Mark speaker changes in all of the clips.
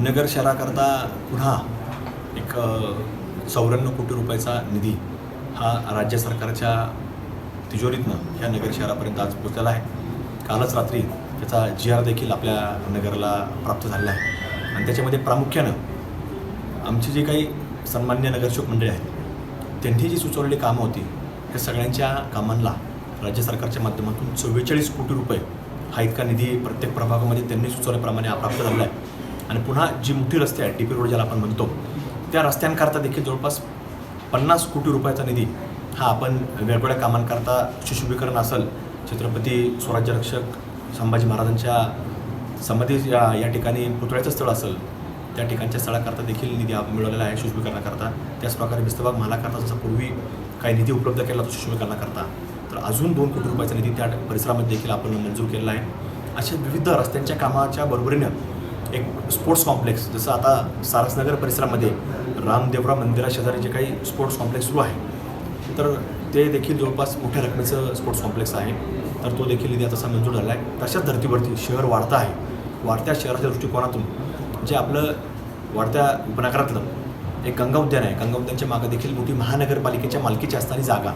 Speaker 1: नगर शहराकरता पुन्हा एक चौऱ्याण्णव कोटी रुपयाचा निधी हा राज्य सरकारच्या तिजोरीतनं ह्या नगर शहरापर्यंत आज पोचलेला आहे. कालच रात्री त्याचा जी आर देखील आपल्या नगरला प्राप्त झालेला आहे. आणि त्याच्यामध्ये प्रामुख्यानं आमची जी काही सन्मान्य नगरसेवक मंडळी आहेत त्यांनी जी सुचवलेली कामं होती या सगळ्यांच्या कामांना राज्य सरकारच्या माध्यमातून चव्वेचाळीस कोटी रुपये हा इतका निधी प्रत्येक प्रभागामध्ये त्यांनी सुचवल्याप्रमाणे हा प्राप्त झालेला आहे. आणि पुन्हा जी मोठी रस्ते आहेत टी पी रोड ज्याला आपण म्हणतो त्या रस्त्यांकरता देखील जवळपास पन्नास कोटी रुपयाचा निधी हा आपण वेगवेगळ्या कामांकरता सुशोभीकरण असेल छत्रपती स्वराज्यरक्षक संभाजी महाराजांच्या समाधी या या ठिकाणी पुतळ्याचं स्थळ असेल त्या ठिकाणच्या स्थळाकरता देखील निधी आपण मिळवलेला आहे सुशोभीकरणाकरता. त्याचप्रकारे विस्तभाग महालाकरता जसं पूर्वी काही निधी उपलब्ध केला तो सुशोभीकरणाकरता तर अजून दोन कोटी रुपयाचा निधी त्या परिसरामध्ये देखील आपण मंजूर केलेला आहे. अशा विविध रस्त्यांच्या कामाच्या बरोबरीनं एक स्पोर्ट्स कॉम्प्लेक्स जसं आता सारसनगर परिसरामध्ये रामदेवरा मंदिराशेजारी जे काही स्पोर्ट्स कॉम्प्लेक्स सुरू आहे तर ते देखील जवळपास मोठ्या रकमेचं स्पोर्ट्स कॉम्प्लेक्स आहे. तर तो देखील निधी आता तसा मंजूर झाला आहे तशाच धर्तीवरती शहर वाढतं आहे. वाढत्या शहराच्या दृष्टिकोनातून जे आपलं वाढत्या उपनगरातलं एक गंगा उद्यान आहे. गंगा उद्यानच्या मागं देखील मोठी महानगरपालिकेच्या मालकीची असणारी जागा.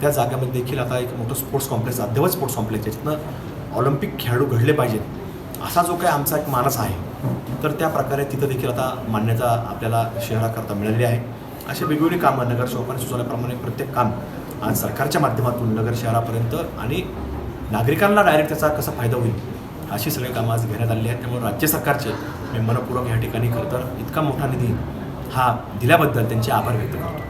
Speaker 1: त्या जागेमध्ये देखील आता एक मोठं स्पोर्ट्स कॉम्प्लेक्स अद्ययावत स्पोर्ट्स कॉम्प्लेक्स ज्याच्यातनं ऑलिम्पिक खेळाडू घडले पाहिजेत. असा जो काही आमचा एक मानस आहे तर त्या प्रकारे तिथं देखील आता मान्यता आपल्याला शहराकरता मिळालेली आहे. अशी वेगवेगळी कामं नगरसेवकांनी सुचवल्याप्रमाणे प्रत्येक काम आज सरकारच्या माध्यमातून नगर शहरापर्यंत आणि नागरिकांना डायरेक्ट त्याचा कसा फायदा होईल अशी सगळी कामं आज घेण्यात आलेली आहेत. त्यामुळे राज्य सरकारचे मी मनपूर्वक या ठिकाणी खरं तर इतका मोठा निधी हा दिल्याबद्दल त्यांचे आभार व्यक्त करतो.